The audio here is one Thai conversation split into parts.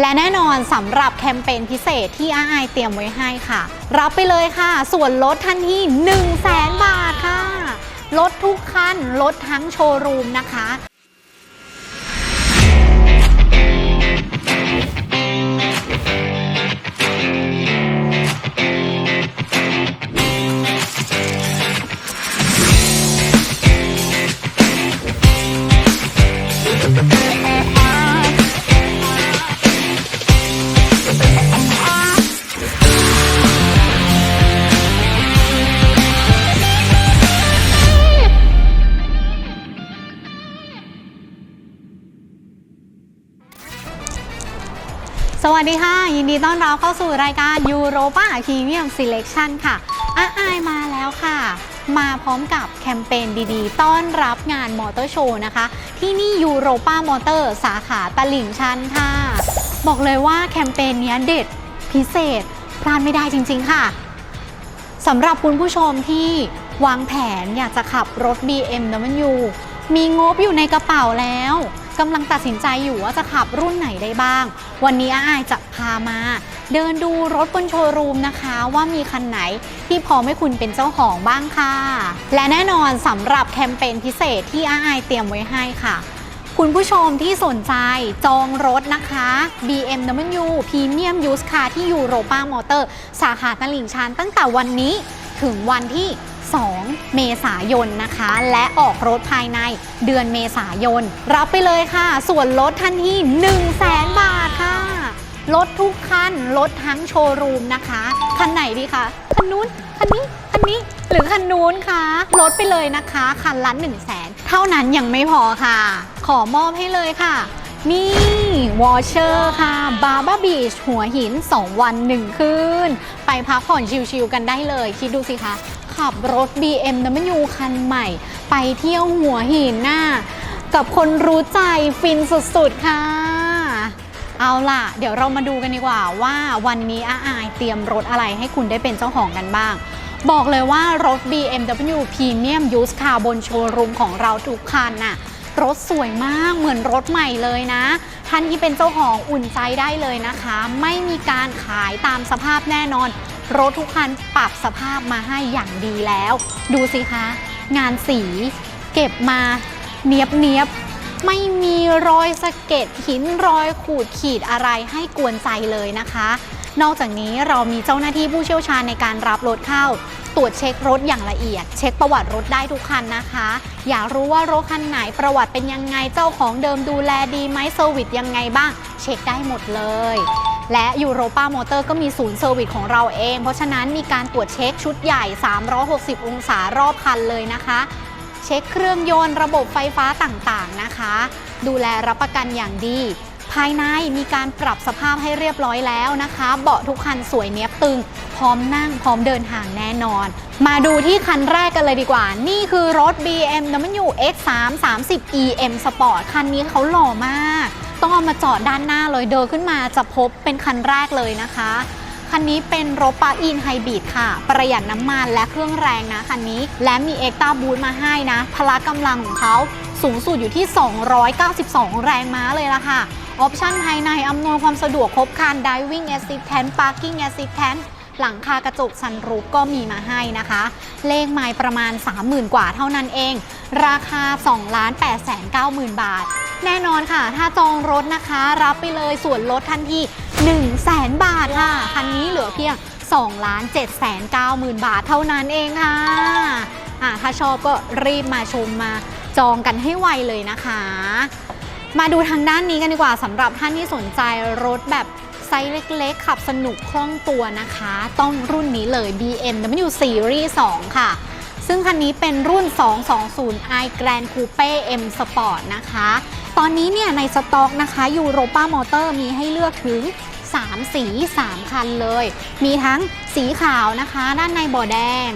และแน่นอนสำหรับแคมเปญพิเศษที่อาไอเตรียมไว้ให้ค่ะ รับไปเลยค่ะ ส่วนลดทันที1 0 0 0 0แสนบาทค่ะ ลดทุกคันลดทั้งโชว์รูมนะคะ วัสดีค่ะ ยินดีต้อนรับเข้าสู่รายการ Europa Premium Selection ค่ะอาอายมาแล้วค่ะ มาพร้อมกับแคมเปญดีๆ ต้อนรับงานมอเตอร์โชว์นะคะ ที่นี่ Europa Motor สาขาตลิ่งชันค่ะ บอกเลยว่าแคมเปญนี้เด็ดพิเศษ พลาดไม่ได้จริง ๆ ค่ะสำหรับคุณผู้ชมที่วางแผนอยากจะขับรถ BMW มีงบอยู่ในกระเป๋าแล้ว กำลังตัดสินใจอยู่ว่าจะขับรุ่นไหนได้บ้าง วันนี้อาอายจะพามา เดินดูรถบนโชว์รูมนะคะ ว่ามีคันไหนที่พร้อมให้คุณเป็นเจ้าของบ้างค่ะ และแน่นอนสำหรับแคมเปญพิเศษที่อาอายเตรียมไว้ให้ค่ะ คุณผู้ชมที่สนใจจองรถนะคะ BMW Premium Used Car ที่ Europa Motor สาขาตลิ่งชันตั้งแต่วันนี้ถึงวันที่ 2 เมษายนนะคะ และออกรถภายในเดือนเมษายน รับไปเลยค่ะ ส่วนลดทันที1 0 0 0 0แสนบาทค่ะลดทุกคันลดทั้งโชว์รูมนะคะ คันไหนดีคะคันนู้นคันนี้คันนี้หรือคันนู้นคะลดไปเลยนะคะ คันละ 1 0 0 0 0แสนเท่านั้นยังไม่พอค่ะ ขอมอบให้เลยค่ะ นี่ วอเชอร์ค่ะ บาร์บาบีชหัวหิน 2 วัน 1 คืน ไปพักผ่อนชิลๆกันได้เลย คิดดูสิคะ ขับรถ BMW คันใหม่ ไปเที่ยวหัวหินหน่ะกับคนรู้ใจฟินสุดๆ ค่ะ เอาล่ะ เดี๋ยวเรามาดูกันดีกว่าว่าวันนี้อาอายเตรียมรถอะไรให้คุณได้เป็นเจ้าของกันบ้าง บอกเลยว่ารถ BMW Premium Used Car บนโชว์รูมของเราทุกคันน่ะรถสวยมากเหมือนรถใหม่เลยนะ ท่านที่เป็นเจ้าของอุ่นใจได้เลยนะคะ ไม่มีการขายตามสภาพแน่นอน รถทุกคันปรับสภาพมาให้อย่างดีแล้ว ดูสิคะ งานสีเก็บมาเนียบเนียบไม่มีรอยสะเก็ดหินรอยขูดขีดอะไรให้กวนใจเลยนะคะ นอกจากนี้เรามีเจ้าหน้าที่ผู้เชี่ยวชาญในการรับรถเข้า ตรวจเช็ครถอย่างละเอียด เช็คประวัติรถได้ทุกคันนะคะ อยากรู้ว่ารถคันไหนประวัติเป็นยังไงเจ้าของเดิมดูแลดีไหมเซอร์วิสยังไงบ้าง เช็คได้หมดเลยและยูโรป a ามอเตอร์ก็มีศูนย์เซอร์วิสของเราเอง เพราะฉะนั้นมีการตรวจเช็คชุดใหญ่ 360 องศารอบคันเลยนะคะ เช็คเครื่องยนต์ระบบไฟฟ้าต่างๆนะคะ ดูแลรับประกันอย่างดี ภายในมีการปรับสภาพให้เรียบร้อยแล้วนะคะ เบาะทุกคันสวยเนี้ยบตึง ร้อมนั่งพร้อมเดินทางแน่นอน มาดูที่คันแรกกันเลยดีกว่า นี่คือรถ BMW X3 30 EM Sport คันนี้เขาหล่อมาก ต้องเอามาจอดด้านหน้าเลยเดินขึ้นมาจะพบเป็นคันแรกเลยนะคะ คันนี้เป็นรถปาอินไฮบริดค่ะ ประหยัดน้ำมันและเครื่องแรงนะคันนี้ และมีเอ็กต้าบูทมาให้นะ พละกำลังของเขาสูงสุดอยู่ที่ 292 แรงม้าเลยล่ะค่ะออปชั่นภายในอำนวยความสะดวกครบครัน Diving Assistant Parking Assistant หลังคากระจกซันรูฟก็มีมาให้นะคะ เลขไมล์ประมาณ 30,000 กว่าเท่านั้นเอง ราคา 2 8 9 0 0 0 0 บาท แน่นอนค่ะ ถ้าจองรถนะคะ รับไปเลยส่วนลดทันที1 0 0 0 0แบาทค่ะ คันนี้เหลือเพียง2 7 9 0 0 0 0 บาทเท่านั้นเองค่ะอะ ถ้าชอบก็รีบมาชมมาจองกันให้ไวเลยนะคะ มาดูทางด้านนี้กันดีกว่าสำหรับท่านที่สนใจรถแบบ ไซส์เล็กๆ ขับสนุกคล่องตัวนะคะ ต้องรุ่นนี้เลย BMW Series 2 ค่ะ ซึ่งคันนี้เป็นรุ่น 220 i Grand Coupe M Sport นะคะ ตอนนี้เนี่ยในสต็อกนะคะ Europa Motor มีให้เลือกถึง 3 สี 3 คันเลย มีทั้งสีขาวนะคะ ด้านในเบาะแดง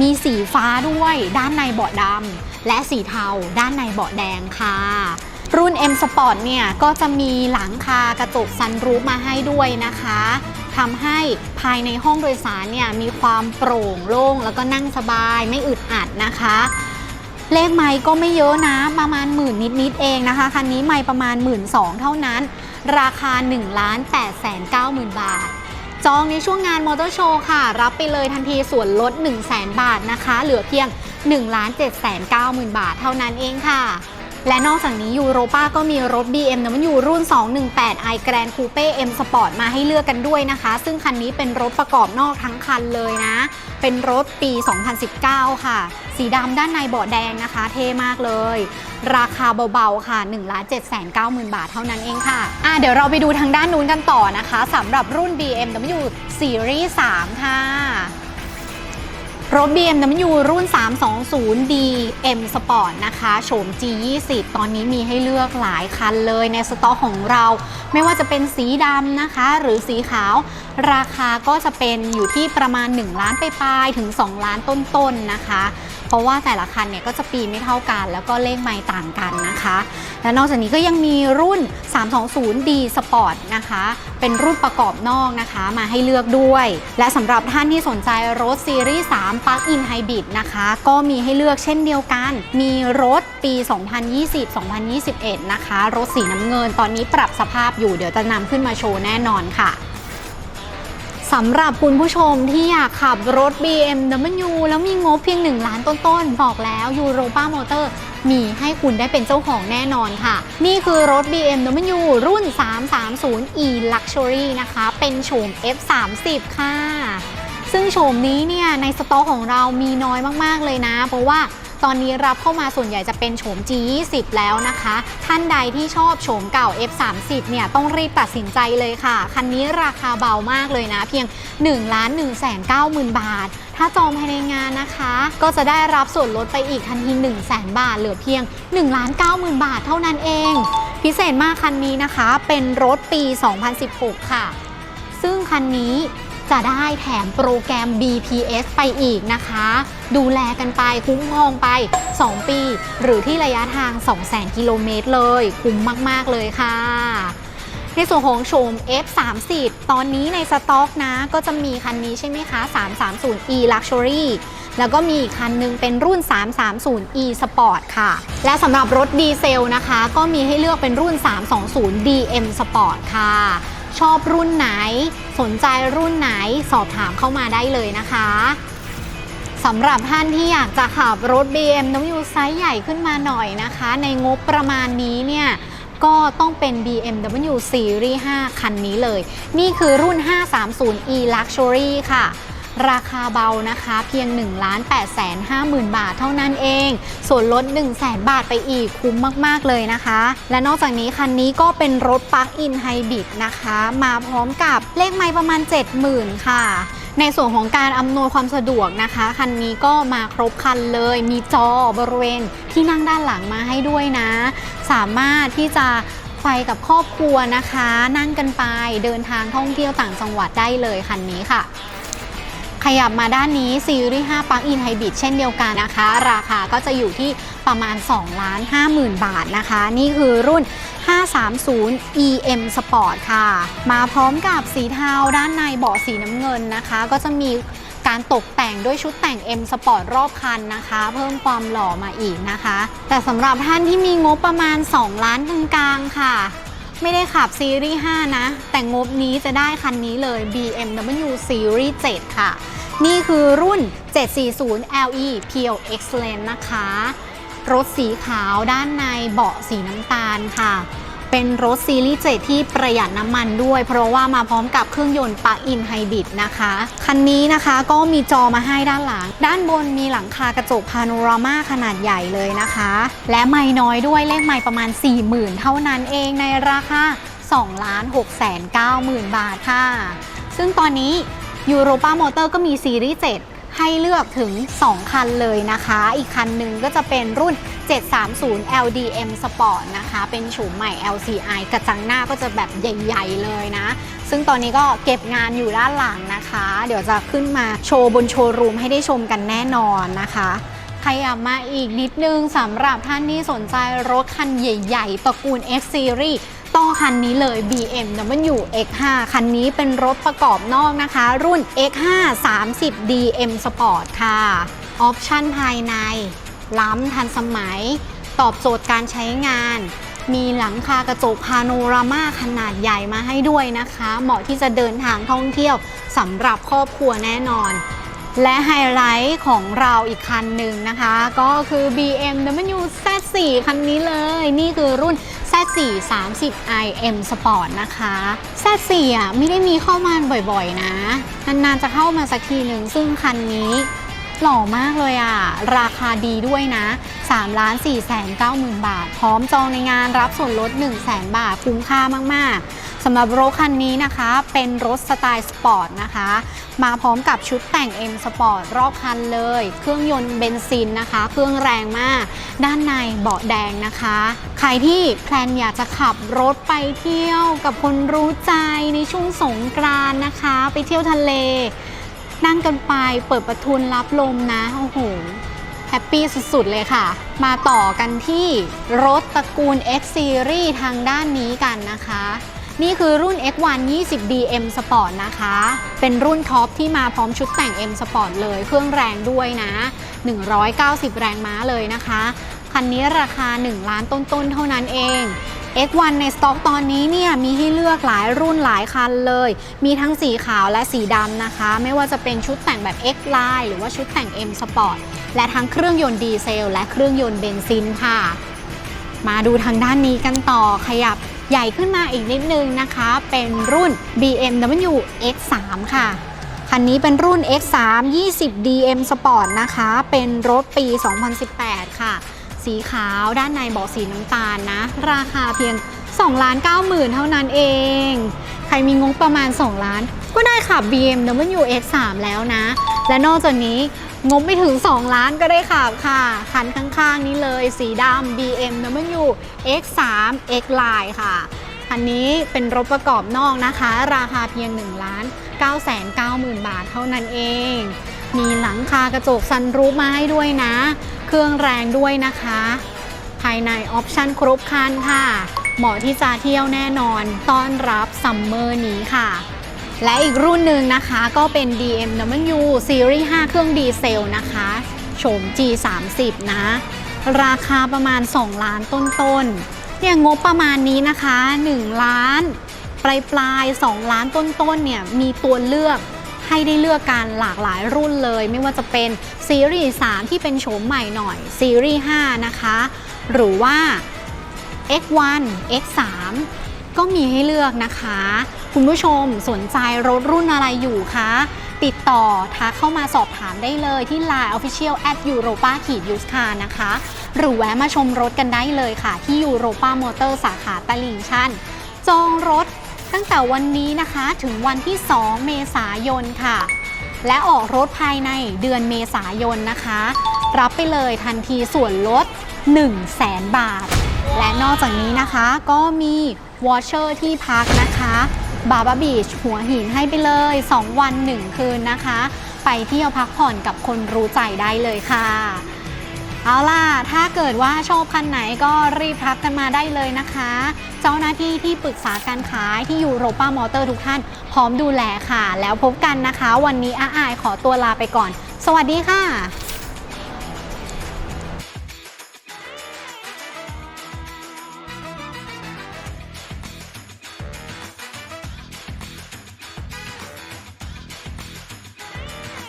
มีสีฟ้าด้วย ด้านในเบาะดำและสีเทา ด้านในเบาะแดงค่ะ รุ่น M Sport เนี่ยก็จะมีหลังคากระจกซันรูฟมาให้ด้วยนะคะทำให้ภายในห้องโดยสารเนี่ยมีความโปร่งโล่งแล้วก็นั่งสบายไม่อึดอัดนะคะ เลขไมค์ก็ไม่เยอะนะ ประมาณหมื่นนิดๆเองนะคะคันนี้ไมค์ประมาณ 1 2ื่นเท่านั้น ราคา1 8 9 0 0 0 0บาท จองในช่วงงานมอเตอร์โชว์ค่ะ รับไปเลยทันทีส่วนลด 1 0 0 0 0 0บาทนะคะ เหลือเพียง1 7 9 0 0 0 0 บาทเท่านั้นเองค่ะ และนอกจากนี้ยูโรป้าก็มีรถ BMW รุ่น 218 i Grand Coupe M Sport มาให้เลือกกันด้วยนะคะ ซึ่งคันนี้เป็นรถประกอบนอกทั้งคันเลยนะ เป็นรถปี 2019 ค่ะ สีดำด้านในเบาะแดงนะคะ เท่มากเลย ราคาเบาๆค่ะ1 7 9 0 0 0 0 บาทเท่านั้นเองค่ะอะ เดี๋ยวเราไปดูทางด้านนู้นกันต่อนะคะสำหรับรุ่น BMW Series 3 ค่ะ รถ BMW รุ่น 320D M Sport นะคะโฉม G20 ตอนนี้มีให้เลือกหลายคันเลยในสต็อกของเรา ไม่ว่าจะเป็นสีดำนะคะ หรือสีขาว ราคาก็จะเป็นอยู่ที่ประมาณ 1 ล้านไปปลายๆถึง 2 ล้านต้นๆนะคะ ราะว่าแต่ละคันเนี่ยก็จะปีไม่เท่ากัน แล้วก็เลขไมล์ต่างกันนะคะ และนอกจากนี้ก็ยังมีรุ่น 320D Sport นะคะ เป็นรุ่นประกอบนอกนะคะมาให้เลือกด้วย และสำหรับท่านที่สนใจรถซีรีส์3 Plug-in Hybrid นะคะ ก็มีให้เลือกเช่นเดียวกัน มีรถปี 2020-2021 นะคะ รถสีน้ำเงินตอนนี้ปรับสภาพอยู่เดี๋ยวจะนำขึ้นมาโชว์แน่นอนค่ะ สำหรับคุณผู้ชมที่อยากขับรถ BMW แล้วมีงบเพียง 1 ล้านต้นๆ บอกแล้ว Europa Motor มีให้คุณได้เป็นเจ้าของแน่นอนค่ะ นี่คือรถ BMW รุ่น 330e Luxury นะคะ เป็นโฉม F30 ค่ะ ซึ่งโฉมนี้เนี่ยในสต็อกของเรามีน้อยมากๆเลยนะ เพราะว่า ตอนนี้รับเข้ามาส่วนใหญ่จะเป็นโฉม G20 แล้วนะคะ ท่านใดที่ชอบโฉมเก่า F30 เนี่ยต้องรีบตัดสินใจเลยค่ะ คันนี้ราคาเบามากเลยนะ เพียง 1 1 9 0 0 0 0 บาท ถ้าจองภายในงานนะคะ ก็จะได้รับส่วนลดไปอีกทันที1 0 0 0 0แบาท เหลือเพียง 1 9 0 0 0 0 บาทเท่านั้นเอง พิเศษมากคันนี้นะคะ เป็นรถปี 2016 ค่ะ ซึ่งคันนี้ จะได้แถมโปรแกรม BPS ไปอีกนะคะ ดูแลกันไปคุ้มครองไป 2 ปี หรือที่ระยะทาง 200,000 กิโลเมตรเลย คุ้มมาก ๆ เลยค่ะในส่วนของโฉม F30 ตอนนี้ในสต็อกนะ ก็จะมีคันนี้ใช่ไหมคะ 330e Luxury แล้วก็มีอีกคันหนึงเป็นรุ่น 330e Sport ค่ะ และสำหรับรถดีเซลนะคะ ก็มีให้เลือกเป็นรุ่น 320 DM Sport ค่ะ ชอบรุ่นไหน สนใจรุ่นไหนสอบถามเข้ามาได้เลยนะคะสำหรับท่านที่อยากจะขับรถ BMW ไซส์ใหญ่ขึ้นมาหน่อยนะคะ ในงบประมาณนี้เนี่ยก็ต้องเป็น BMW Series 5 คันนี้เลย นี่คือรุ่น 530e Luxury ค่ะ ราคาเบานะคะเพียง 1 8 5 0 0 0 0 บาทเท่านั้นเอง ส่วนลด 1 0 0 0 0 0 บาทไปอีกคุ้มมาก ๆ เลยนะคะ และนอกจากนี้คันนี้ก็เป็นรถ Plug-in Hybrid นะคะ มาพร้อมกับเลขไมล์ประมาณ 70,000 ค่ะในส่วนของการอำนวยความสะดวกนะคะ คันนี้ก็มาครบคันเลย มีจอบริเวณที่นั่งด้านหลังมาให้ด้วยนะ สามารถที่จะไปกับครอบครัวนะคะ นั่งกันไปเดินทางท่องเที่ยวต่างจังหวัดได้เลยคันนี้ค่ะ ขยับมาด้านนี้ซีรีส์5 Plug-in Hybrid เช่นเดียวกันนะคะ ราคาก็จะอยู่ที่ประมาณ2ล้าน5 0,000 บาทนะคะ นี่คือรุ่น 530 EM Sport ค่ะ มาพร้อมกับสีเทาด้านในเบาะสีน้ำเงินนะคะ ก็จะมีการตกแต่งด้วยชุดแต่ง M Sport รอบคันนะคะ เพิ่มความหล่อมาอีกนะคะ แต่สำหรับท่านที่มีงบประมาณ 2 ล้านกลางๆค่ะ ไม่ได้ขับซีรีส์ 5 นะ แต่งบนี้จะได้คันนี้เลย BMW Series 7 ค่ะ นี่คือรุ่น 740 LE Pure Excellence นะคะ รถสีขาวด้านในเบาะสีน้ำตาลค่ะ เป็นรถซีรีส์ 7 ที่ประหยัดน้ำมันด้วย เพราะว่ามาพร้อมกับเครื่องยนต์ปลั๊กอินไฮบริดนะคะ คันนี้นะคะก็มีจอมาให้ด้านหลัง ด้านบนมีหลังคากระจกพาโนรามาขนาดใหญ่เลยนะคะ และไม่น้อยด้วยเลขไม่ประมาณ 40,000 เท่านั้นเองในราคา2ล้าน6แสน9หมื่นบาทค่ะ ซึ่งตอนนี้ Europa Motor ก็มีซีรีส์ 7 ให้เลือกถึง 2 คันเลยนะคะ อีกคันหนึ่งก็จะเป็นรุ่น 730 LDM Sport นะคะ เป็นโฉมใหม่ LCI กระจังหน้าก็จะแบบใหญ่ ๆ เลยนะ ซึ่งตอนนี้ก็เก็บงานอยู่ด้านหลังนะคะ เดี๋ยวจะขึ้นมาโชว์บนโชว์รูมให้ได้ชมกันแน่นอนนะคะขยับมาอีกนิดนึงสำหรับท่านที่สนใจรถคันใหญ่ ๆ ตระกูล F Series ต้องคันนี้เลย BMW X5 คันนี้เป็นรถประกอบนอกนะคะ รุ่น X5 30 DM Sport ค่ะ ออปชั่นภายใน ล้ำทันสมัย ตอบโจทย์การใช้งาน มีหลังคากระจกพาโนรามาขนาดใหญ่มาให้ด้วยนะคะ เหมาะที่จะเดินทางท่องเที่ยวสำหรับครอบครัวแน่นอนและไฮไลท์ของเราอีกคันหนึ่งนะคะ ก็คือ BMW Z4 คันนี้เลย นี่คือรุ่น Z4 30i M Sport นะคะ Z4 อะไม่ได้มีเข้ามาบ่อยๆนะ นานๆจะเข้ามาสักทีหนึ่งซึ่งคันนี้ หล่อมากเลยอะ ราคาดีด้วยนะ3ล้าน4แสน9หมื่นบาท พร้อมจองในงานรับส่วนลด1แสนบาท คุ้มค่ามาก ๆสำหรับรถคันนี้นะคะ เป็นรถสไตล์สปอร์ตนะคะ มาพร้อมกับชุดแต่ง M Sport รอบคันเลย เครื่องยนต์เบนซินนะคะ เครื่องแรงมาก ด้านในเบาะแดงนะคะ ใครที่แพลนอยากจะขับรถไปเที่ยวกับคนรู้ใจในช่วงสงกรานต์นะคะ ไปเที่ยวทะเล กันไป เปิดประทุนรับลมนะ โอ้โห แฮปปี้สุด ๆ เลยค่ะ มาต่อกันที่รถตระกูล X Series ทางด้านนี้กันนะคะ นี่คือรุ่น X1 20D M Sport นะคะ เป็นรุ่นท็อปที่มาพร้อมชุดแต่ง M Sport เลย เครื่องแรงด้วยนะ 190 แรงม้าเลยนะคะ คันนี้ราคา 1 ล้านต้นๆ เท่านั้นเอง X1 ในสต็อกตอนนี้เนี่ยมีให้เลือกหลายรุ่นหลายคันเลย มีทั้งสีขาวและสีดำนะคะ ไม่ว่าจะเป็นชุดแต่งแบบ X Line หรือว่าชุดแต่ง M Sport และทั้งเครื่องยนต์ดีเซล และเครื่องยนต์เบนซินค่ะ มาดูทางด้านนี้กันต่อขยับใหญ่ขึ้นมาอีกนิดนึงนะคะ เป็นรุ่น BMW X3 ค่ะคันนี้เป็นรุ่น X3 20 DM Sport นะคะ เป็นรถปี 2018 ค่ะ สีขาวด้านในเบาะสีน้ำตาลนะ ราคาเพียง2ล้าน9หมื่นเท่านั้นเอง ใครมีงบประมาณ 2 ล้าน ก็ได้ขับ BMW X3 แล้วนะ และนอกจากนี้งบไม่ถึง 2 ล้านก็ได้ขับค่ะ คันข้างๆนี้เลยสีดำ BMW X3 X Line ค่ะคันนี้เป็นรถประกอบนอกนะคะ ราคาเพียง1ล้าน9 9 0 0 0 0 บาทเท่านั้นเอง มีหลังคากระจกซันรูปมาให้ด้วยนะ เครื่องแรงด้วยนะคะ ภายในออปชั่นครบครันค่ะ เหมาะที่จะเที่ยวแน่นอน ต้อนรับซัมเมอร์นี้ค่ะ และอีกรุ่นหนึ่งนะคะก็เป็น BMW Series 5 เครื่องดีเซลนะคะโฉม G30 นะ ราคาประมาณ 2 ล้านต้นๆเนี่ยงบประมาณนี้นะคะ 1 ล้านปลายปลาย2ล้านต้นๆเนี่ยมีตัวเลือก ให้ได้เลือกกันหลากหลายรุ่นเลย ไม่ว่าจะเป็นซีรีส์ 3 ที่เป็นโฉมใหม่หน่อย ซีรีส์ 5 นะคะ หรือว่า X1 X3 ก็มีให้เลือกนะคะ คุณผู้ชมสนใจรถรุ่นอะไรอยู่คะ ติดต่อทักเข้ามาสอบถามได้เลยที่ Line Official at Europa ขีดยูสคานะคะ หรือแวะมาชมรถกันได้เลยค่ะ ที่ Europa Motor สาขาตลิ่งชันจองรถ ตั้งแต่วันนี้นะคะถึงวันที่ 2 เมษายนค่ะ และออกรถภายในเดือนเมษายนนะคะ รับไปเลยทันทีส่วนลด 1 0 0 0 0แสนบาท และนอกจากนี้นะคะก็มีวอชเชอร์ที่พักนะคะบาบาบีชหัวหินให้ไปเลย 2 วัน 1 คืนนะคะ ไปเที่ยวพักผ่อนกับคนรู้ใจได้เลยค่ะ เอาล่ะ ถ้าเกิดว่าชอบคันไหนก็รีบทักกันมาได้เลยนะคะ เจ้าหน้าที่ที่ปรึกษาการขายที่ยูโรป้ามอเตอร์ทุกท่าน พร้อมดูแลค่ะ แล้วพบกันนะคะ วันนี้อาอายขอตัวลาไปก่อน สวัสดีค่ะ